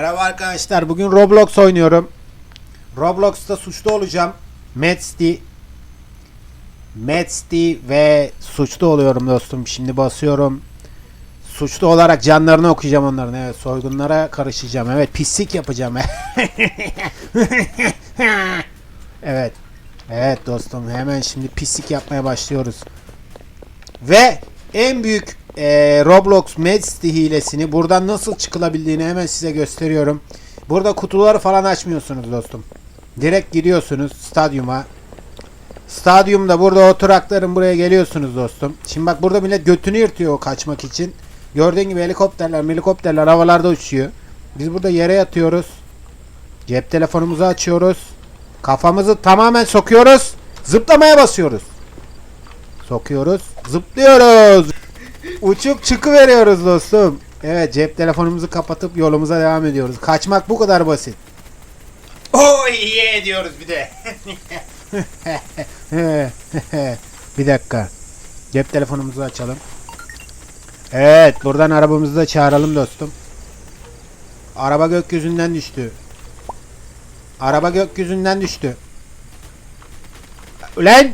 Merhaba arkadaşlar. Bugün Roblox oynuyorum. Roblox'ta suçlu olacağım. Metzdi. Metzdi ve suçlu oluyorum dostum. Şimdi basıyorum. Suçlu olarak canlarını okuyacağım onların. Evet soygunlara karışacağım. Evet pislik yapacağım. evet. Evet dostum hemen şimdi pislik yapmaya başlıyoruz. Ve en büyük eee, Roblox Medsty hilesini buradan nasıl çıkılabildiğini hemen size gösteriyorum. Burada kutuları falan açmıyorsunuz dostum. Direkt giriyorsunuz stadyuma. Stadyumda burada oturakların buraya geliyorsunuz dostum. Şimdi bak burada millet götünü yırtıyor o kaçmak için. Gördüğün gibi helikopterler helikopterler havalarda uçuyor. Biz burada yere yatıyoruz. Cep telefonumuzu açıyoruz. Kafamızı tamamen sokuyoruz. Zıplamaya basıyoruz. Sokuyoruz. Zıplıyoruz. Uçup çıkıveriyoruz dostum. Evet cep telefonumuzu kapatıp yolumuza devam ediyoruz. Kaçmak bu kadar basit. Oh yeah diyoruz bir de. bir dakika. Cep telefonumuzu açalım. Evet buradan arabamızı da çağıralım dostum. Araba gökyüzünden düştü. Araba gökyüzünden düştü. Ulan!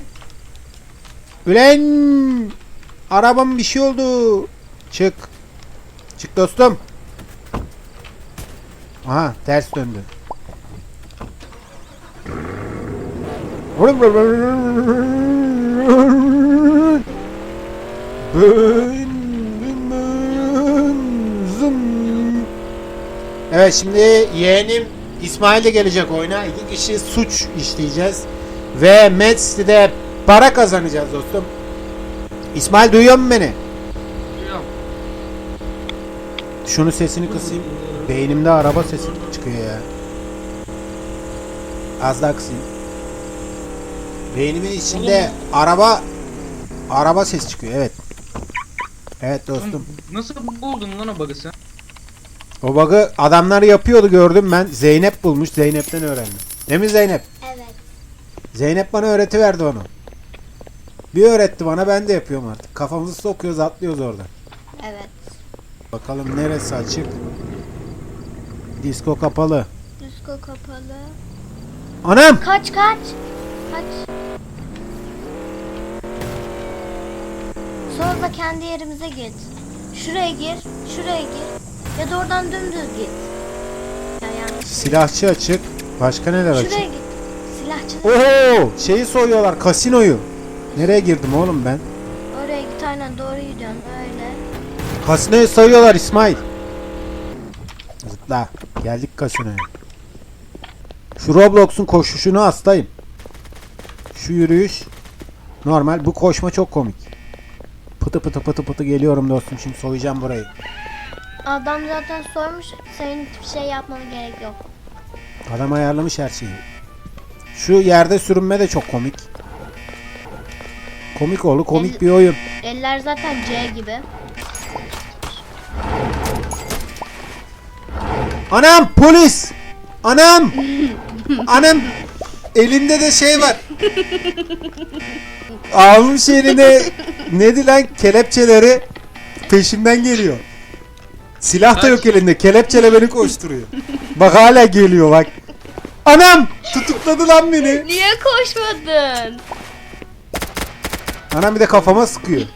Ulan! Arabam bir şey oldu. Çık. Çık dostum. Aha ters döndü. Evet şimdi yeğenim İsmail de gelecek oyuna. İki kişi suç işleyeceğiz. Ve Metsy'de para kazanacağız dostum. İsmail duyuyor mu beni? Duyuyorum. Şunu sesini kısayım. Beynimde araba sesi çıkıyor ya. Az daha kısayım. Beynimin içinde araba araba ses çıkıyor evet. Evet dostum. Nasıl buldun lan o bug'ı sen? O bug'ı adamlar yapıyordu gördüm ben. Zeynep bulmuş. Zeynep'ten öğrendim. Değil mi Zeynep? Evet. Zeynep bana öğretiverdi onu. Bir öğretti bana ben de yapıyorum artık. Kafamızı sokuyoruz atlıyoruz orada. Evet. Bakalım neresi açık. Disko kapalı. Disko kapalı. Anam! Kaç kaç. Kaç. Sonra da kendi yerimize git. Şuraya gir. Şuraya gir. Ya da oradan dümdüz git. Ya yani Silahçı açık. Başka neler açık? şuraya git. Silahçı. Oho! Şeyi soyuyorlar. Kasinoyu. Nereye girdim oğlum ben? Oraya git aynen doğru gidiyorsun öyle. Kasinoyu soyuyorlar İsmail. Zıpla. Geldik kasinoya. Şu Roblox'un koşuşunu hastayım. Şu yürüyüş normal. Bu koşma çok komik. Pıtı pıtı pıtı pıtı geliyorum dostum. Şimdi soyacağım burayı. Adam zaten sormuş. Senin hiçbir şey yapmana gerek yok. Adam ayarlamış her şeyi. Şu yerde sürünme de çok komik. Komik oğlu komik bir oyun. Eller zaten C gibi. Anam polis! Anam! Anam! Elinde de şey var. Almış eline ne lan kelepçeleri peşimden geliyor. Silah da yok elinde. Kelepçele beni koşturuyor. Bak hala geliyor bak. Anam! Tutukladı lan beni. Niye koşmadın? Anam bir de kafama sıkıyor.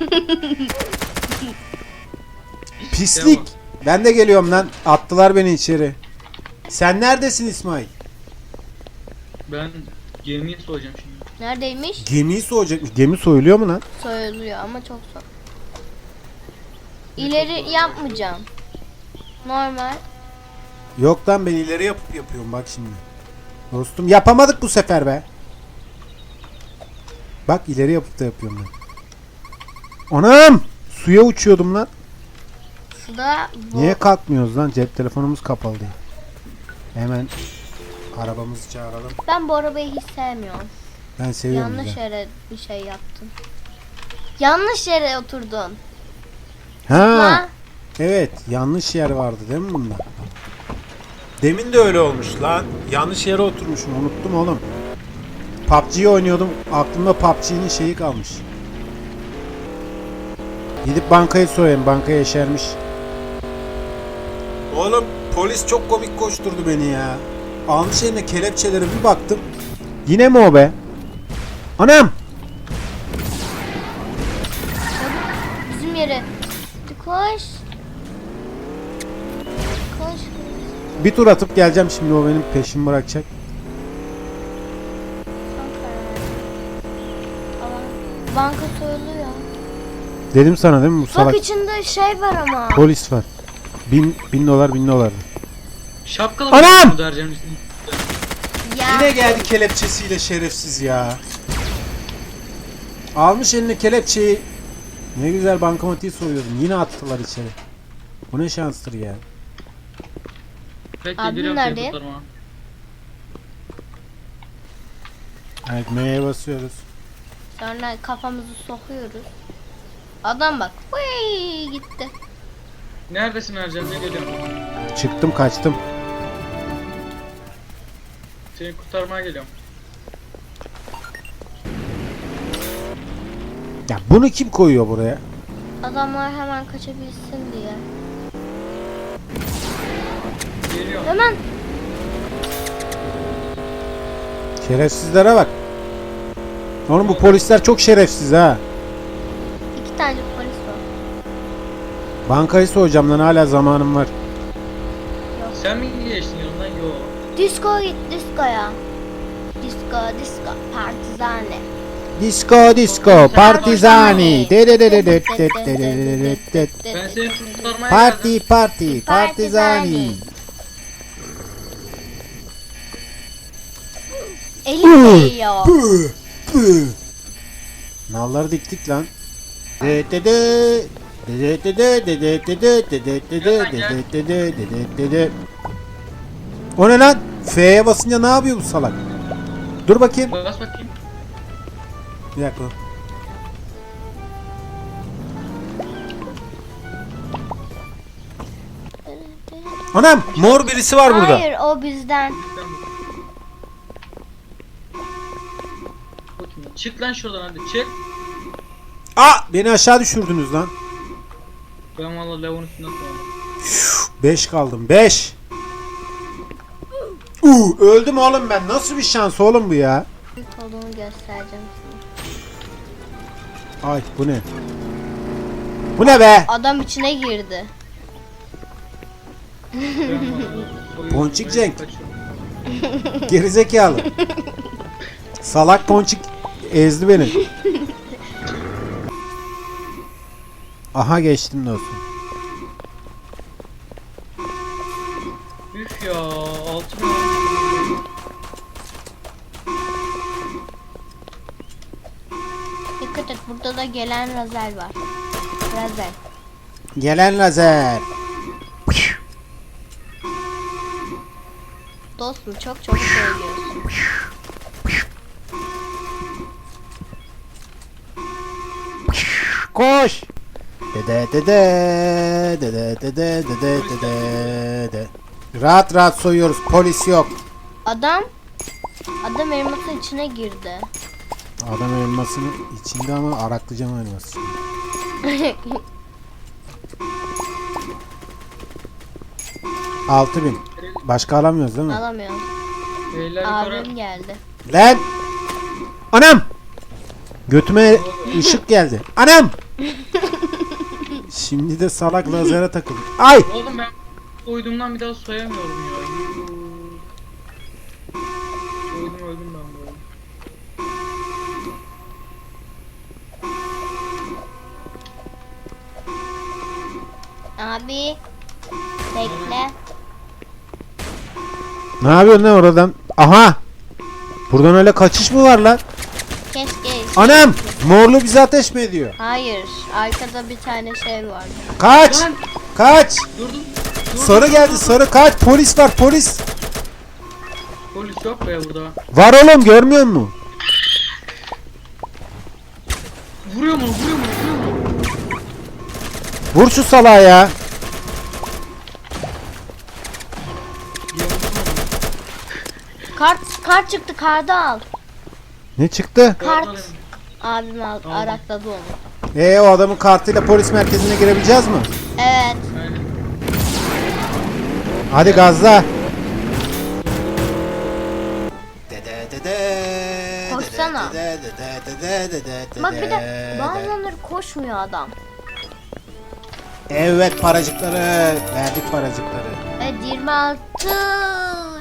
Pislik. Ben de geliyorum lan. Attılar beni içeri. Sen neredesin İsmail? Ben gemiyi soyacağım şimdi. Neredeymiş? Gemiyi soğuyacakmış. Gemi soyuluyor mu lan? Soyuluyor ama çok zor. İleri yapmayacağım. Normal. Yok lan ben ileri yapıp yapıyorum bak şimdi. Dostum yapamadık bu sefer be. Bak ileri yapıp da yapıyorum ben. Anam! Suya uçuyordum lan. Suda bu. Niye kalkmıyoruz lan? Cep telefonumuz kapalı değil. Hemen arabamızı çağıralım. Ben bu arabayı hiç sevmiyorum. Ben seviyorum Yanlış güzel. yere bir şey yaptın. Yanlış yere oturdun. Ha, Ha? evet yanlış yer vardı değil mi bunda? Demin de öyle olmuş lan. Yanlış yere oturmuşum unuttum oğlum. PUBG'yi oynuyordum. Aklımda PUBG'nin şeyi kalmış. Gidip bankayı soyayım. Banka yeşermiş. Oğlum Polis çok komik koşturdu beni ya. Almış eline kelepçeleri bir baktım. Yine mi o be? Anam! Bizim yere. Koş koş. Bir tur atıp geleceğim şimdi o benim peşimi bırakacak. Banka soyuluyor. Dedim sana değil mi bu salak Bak içinde şey var ama. polis var. Bin, bin dolar bin dolar. Şapkalı Anam! mı? Ya. Yine geldi kelepçesiyle şerefsiz ya. Almış eline kelepçeyi. Ne güzel bankamatiği soyuyordum. Yine attılar içeri. Bu ne şanstır ya. Bekle Abim giriyorum nerede? Evet M'ye basıyoruz. Sonra kafamızı sokuyoruz. Adam bak. Vay gitti. Neredesin Ercan? Ne geliyorum? Çıktım kaçtım. Seni kurtarmaya geliyorum. Ya bunu kim koyuyor buraya? Adamlar hemen kaçabilsin diye. Geliyorum. Hemen. Şerefsizlere bak. Oğlum bu polisler çok şerefsiz ha. iki tane polis var. Bankayı soyacağım lan hala zamanım var. Sen mi geçtin yanından? Yo. Disco git discoya. Disco disco partizane. Disco disco partizani. Ben seni kurtarmaya Parti geldim. parti partizani. Elim değiyor. Nalları diktik lan. De de de. De de de de de de de de de de de de de de de de de de. O ne lan? F'ye basınca ne yapıyor bu salak? Dur bakayım. Bas bakayım. Bir dakika. Anam mor birisi var burada. Hayır o bizden. Çık lan şuradan hadi çık. Aa beni aşağı düşürdünüz lan. Ben valla lavun üstünden koyalım. 5 kaldım 5. Uu öldüm oğlum ben. Nasıl bir şans oğlum bu ya? Büyük olduğunu göstereceğim sana. Ay bu ne? Bu ne be? Adam içine girdi. Ben valla. Ponçik Cenk. Gerizekalı. Salak ponçik ezdi beni. Aha geçtim dostum. Üf ya altın Dikkat et burada da gelen lazer var. Lazer. Gelen lazer. Dostum çok çabuk söylüyorsun. Koş. Dede dede dede dede dede dede de. Rahat rahat soyuyoruz. Polis yok. Adam Adam elmasın içine girdi. Adam elmasının içinde ama araklayacağım elması. Altı bin. Başka alamıyoruz değil mi? Alamıyorum. Beyler yukarı. Abim geldi. Lan! Anam! Götüme ışık geldi. Anam! Şimdi de salak lazere takıldık. Ay! Oğlum ben soyduğumdan bir daha soyamıyorum ya. Soydum öldüm ben böyle. Abi bekle. Ne yapıyorsun lan oradan? Aha! Buradan öyle kaçış mı var lan? Anam! Morlu bizi ateş mi ediyor? Hayır. Arkada bir tane şey var. Kaç! Lan Kaç! durdum. Sarı geldi sarı kaç! Polis var polis! Polis yok be burada. Var oğlum görmüyor musun? Vuruyor mu? Vuruyor mu? Vuruyor mu? Vur şu salağı ya. Kart kart çıktı kartı al. Ne çıktı? Kart. Abim al, arakladı onu. Ee o adamın kartıyla polis merkezine girebileceğiz mi? Evet. Aynen. Hadi gazla. Koşsana. Bak bir de bazıları koşmuyor adam. Evet paracıkları. Verdik paracıkları. Evet 26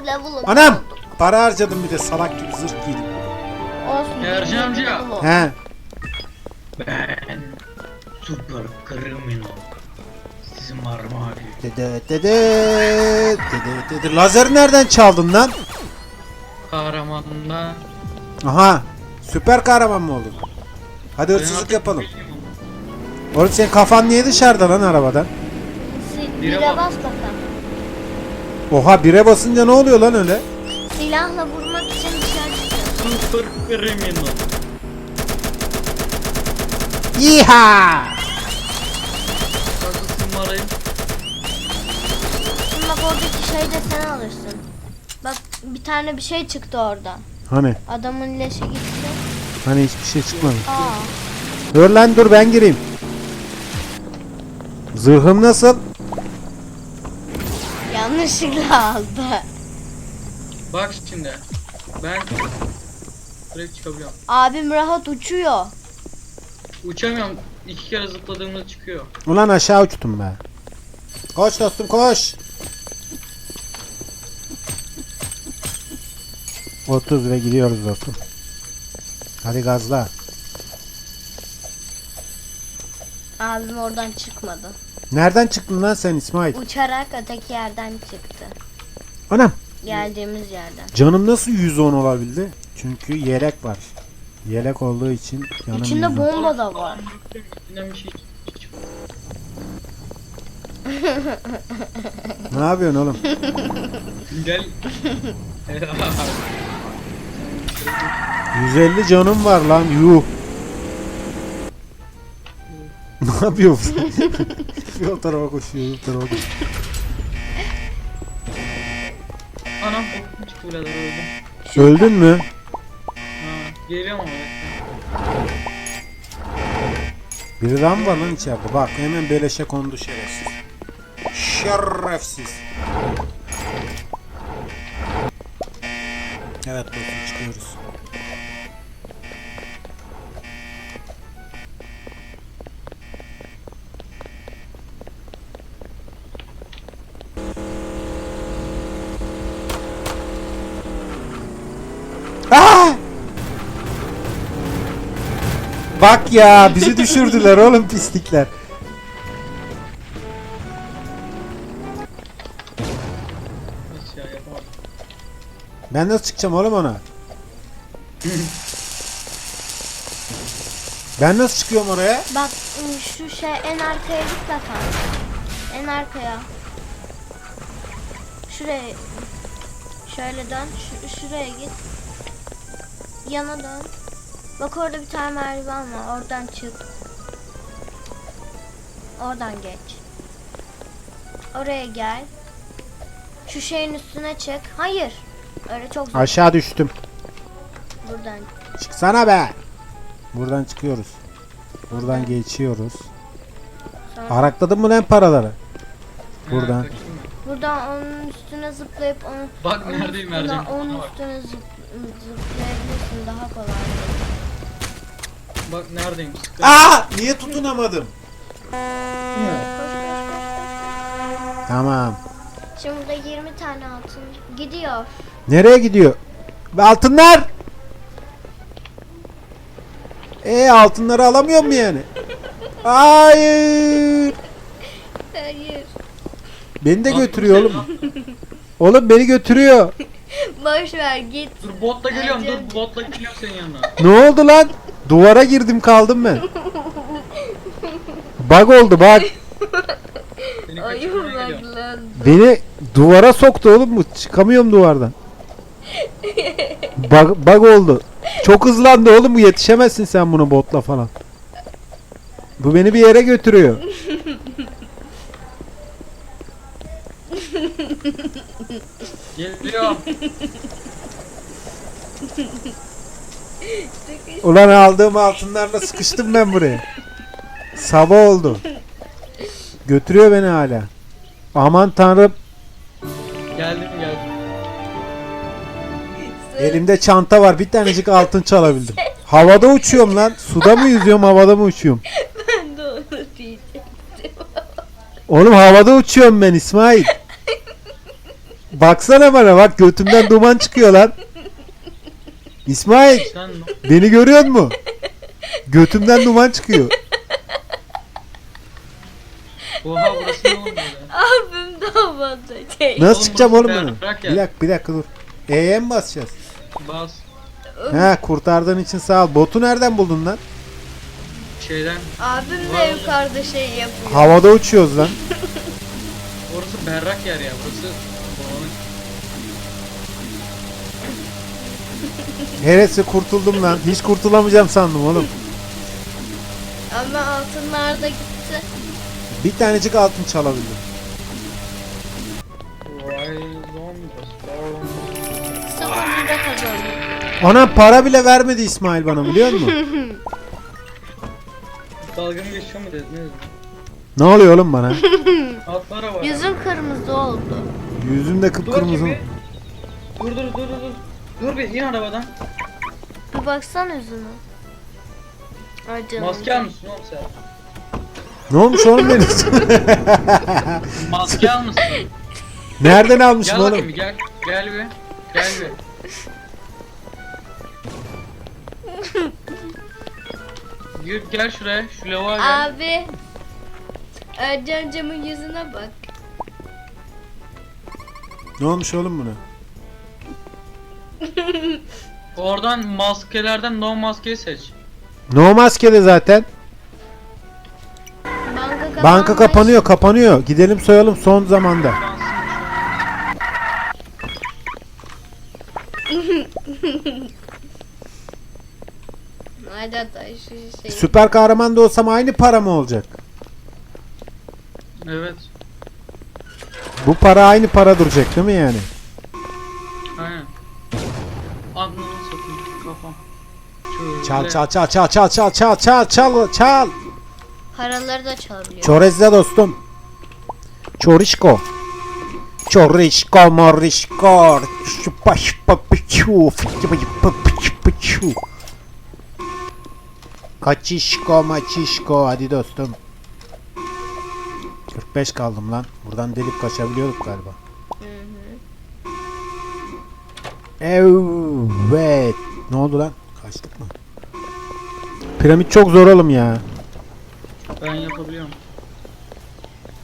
level. Anam! Para harcadım bir de salak gibi zırh giydim. Olsun. Ercan 27 amca. level olduk. He. Ben Super Criminal. Sizin var mı abi? Dede dede dede dede. Lazer nereden çaldın lan? Kahramanında. Aha. Süper kahraman mı oldun? Hadi hırsızlık yapalım. Oğlum senin kafan niye dışarıda lan arabadan? Bire bas bakalım. Oha bire basınca ne oluyor lan öyle? Silahla vurmak için Super Criminal. İha! Nasıl numarayı? Şimdi bak oradaki şeyi de sen alırsın. Bak bir tane bir şey çıktı oradan. Hani? Adamın leşi gitti. Hani hiçbir şey çıkmadı. Aa. Dur lan dur ben gireyim. Zırhım nasıl? Yanlışlıkla aldı. Bak şimdi. Ben direkt çıkabiliyorum. Abim rahat uçuyor. Uçamıyorum. İki kere zıpladığımda çıkıyor. Ulan aşağı uçtum be. Koş dostum koş. 30 ve gidiyoruz dostum. Hadi gazla. Abim oradan çıkmadı. Nereden çıktın lan sen İsmail? Uçarak öteki yerden çıktı. Anam Geldiğimiz yerden. canım nasıl 110 olabildi? Çünkü yelek var. Yelek olduğu için canım İçinde 110. bomba da var. Ne yapıyorsun oğlum? Gel. 150 canım var lan yuh. ne yapıyorsun? bir o tarafa koşuyor, bir tarafa koşuyor. Anam çıktı birader öldüm. Öldün mü? Geliyorum mı var lan içeride? Bak hemen beleşe kondu şerefsiz. Şerefsiz. Evet dostum çıkıyoruz. Bak ya bizi düşürdüler oğlum pislikler. Ben nasıl çıkacağım oğlum ona? ben nasıl çıkıyorum oraya? Bak şu şey en arkaya git bakalım. En arkaya. Şuraya. Şöyle dön. Şu, şuraya git. Yana dön. Bak orada bir tane merdiven var. Oradan çık. Oradan geç. Oraya gel. Şu şeyin üstüne çık. Hayır. Öyle çok zor. Aşağı düştüm. Buradan. Çıksana be. Buradan çıkıyoruz. Buradan geçiyoruz. Sonra Arakladın mı lan paraları? Buradan. Ben. buradan onun üstüne zıplayıp onu Bak neredeyim Ercan. onun üstüne zıp, zıplayabilirsin daha kolay. Bak neredeyim. Aa! Niye tutunamadım? Tamam. Şimdi burada 20 tane altın gidiyor. Nereye gidiyor? Ve altınlar! E altınları alamıyor mu yani? Hayır. Hayır. Beni de götürüyor sen oğlum. Oğlum beni götürüyor. Boş ver git. Dur botla geliyorum dur botla geliyorum senin yanına. Ne oldu lan? Duvara girdim kaldım ben. Bug oldu bug. Seni kaçırmaya bak geliyorum. lan. Beni duvara soktu oğlum bu. Çıkamıyorum duvardan. Bug, bug oldu. Çok hızlandı oğlum bu yetişemezsin sen bunu botla falan. Bu beni bir yere götürüyor. Geliyorum. Ulan aldığım altınlarla sıkıştım ben buraya. Sabah oldu. Götürüyor beni hala. Aman tanrım. Geldim geldim. Elimde çanta var. Bir tanecik altın çalabildim. Havada uçuyorum lan. Suda mı yüzüyorum havada mı uçuyorum? Ben de onu diyecektim. Oğlum havada uçuyorum ben İsmail. Baksana bana bak götümden duman çıkıyor lan. İsmail Sen beni görüyor musun? Götümden duman çıkıyor. Oha burası ne böyle? Abim de havada şey. Nasıl Oğlum çıkacağım oğlum bunu? berrak ya. Bir dakika bir dakika dur. E'ye mi basacağız? Bas Ha kurtardığın için sağ ol. Botu nereden buldun lan? şeyden. Abim de yukarıda şey yapıyor. Havada uçuyoruz lan. Orası berrak yer ya. Burası Neresi kurtuldum lan. Hiç kurtulamayacağım sandım oğlum. Ama altınlar da gitti. Bir tanecik altın çalabildim. Sonunda kazandım. Ona para bile vermedi İsmail bana biliyor musun? Dalga mı geçiyor mu dedin? Ne dedin? ne oluyor oğlum bana? Atlara var. Yüzüm kırmızı oldu. Yüzümde Dur kıpkırmızı. Dur dur dur dur dur. Bir in arabadan. Bir baksana yüzüne. Ay canım. Maske almışsın oğlum sen. Ne olmuş oğlum benim? Maske almışsın. Nereden almışım Gel oğlum? bir gel. Gel bir. Gel bir. Gel, gel şuraya. Şu lavuğa gel. Abi. Ercan camın yüzüne bak. Ne olmuş oğlum buna? Oradan maskelerden no maskeyi seç. No maskede zaten. Banka. Banka kapanıyor kapanıyor. Gidelim soyalım son zamanda. Şu şey. Süper kahraman da olsam aynı para mı olacak? Evet. Bu para aynı para duracak değil mi yani? Çal çal çal çal çal çal çal çal çal çal. Paraları da çalabiliyor. Çorezle dostum. Çorişko. Çorişko morişko. Şupa şupa piçu. Fıçı bıçı pıçı pıçı. Kaçişko maçişko. Hadi dostum. 45 kaldım lan. Buradan delip kaçabiliyorduk galiba. Evet. Ne oldu lan? Kaçtık mı? Piramit çok zor oğlum ya. Ben yapabiliyorum.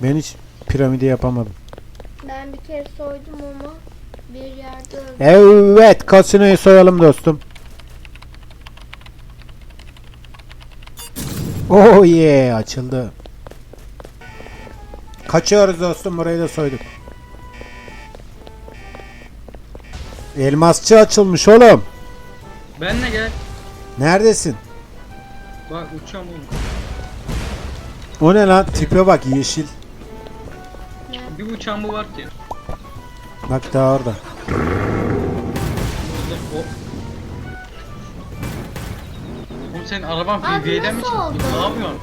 Ben hiç piramidi yapamadım. Ben bir kere soydum ama bir yerde öldüm. Evet, kasinoyu soyalım dostum. Oh yeah, açıldı. Kaçıyoruz dostum, burayı da soyduk. Elmasçı açılmış oğlum. Benle gel. Neredesin? Bak uçacağım oğlum. O ne lan? Tipe bak yeşil. Bir uçağım bu var ki. Bak daha orada. O. Oğlum senin araban Abi mi nasıl çıktı? Ne yapıyorsun?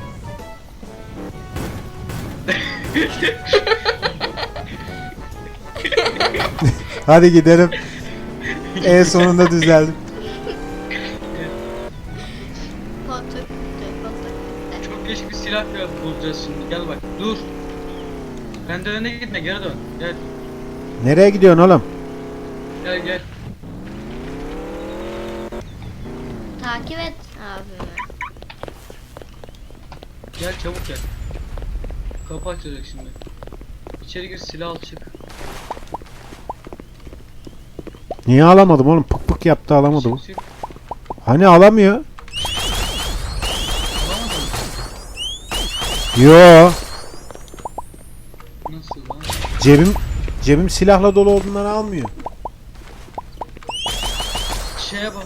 Hadi gidelim. En sonunda düzeldim. Bulacağız şimdi. Gel bak. Dur. Ben de önüne gitme geri dön. Gel. Nereye gidiyorsun oğlum? Gel gel. Takip et abimi. Gel çabuk gel. Kapı açılacak şimdi. İçeri gir silah al çık. Niye alamadım oğlum? Pık pık yaptı alamadım. Çık, çık. Hani alamıyor? Yo. Nasıl lan? Cebim cebim silahla dolu olduğundan almıyor. Şeye bak.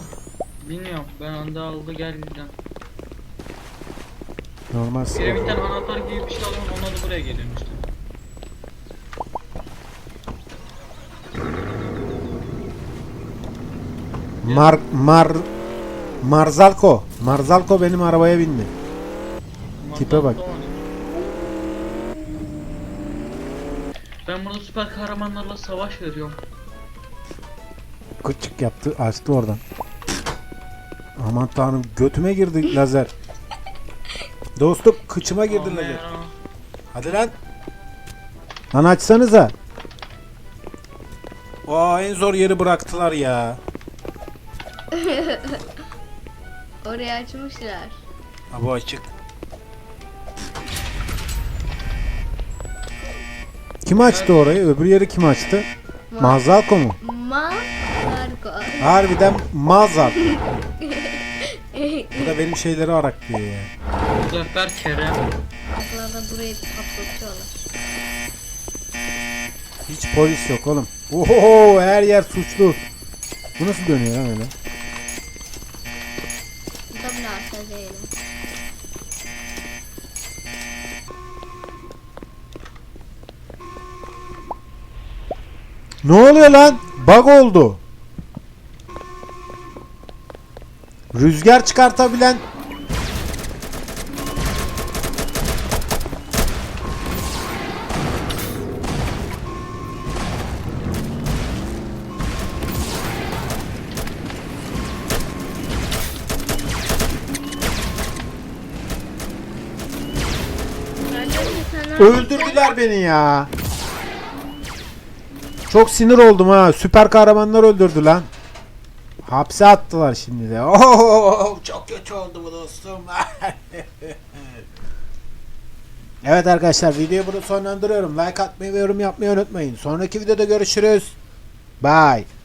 Bilmiyorum. Ben anda aldı gel bizden. Normal silah. Piramitten anahtar gibi bir şey alıyorum. Onlar da buraya geliyorum işte. Mar Mar Marzalko. Marzalko benim arabaya bindi. Tipe bak. Ben burada süper kahramanlarla savaş veriyorum. Küçük yaptı açtı oradan. Aman tanrım götüme girdi lazer. Dostum kıçıma girdi lazer. Romero. Hadi lan. Lan açsanıza. Aa en zor yeri bıraktılar ya. Orayı açmışlar. Ha bu açık. Kim açtı orayı? Öbür yeri kim açtı? Mazalko mu? Ma Marco. Harbiden Mazalko. Bu da benim şeyleri araklıyor ya. Muzaffer Kerem. Aslında da burayı patlatıyorlar. Hiç polis yok oğlum. Oho her yer suçlu. Bu nasıl dönüyor lan öyle? W arsa Ne oluyor lan? Bug oldu. Rüzgar çıkartabilen öldürdüler beni ya. Çok sinir oldum ha. Süper kahramanlar öldürdü lan. Hapse attılar şimdi de. Oo, çok kötü oldu bu dostum. evet arkadaşlar videoyu burada sonlandırıyorum. Like atmayı ve yorum yapmayı unutmayın. Sonraki videoda görüşürüz. Bye.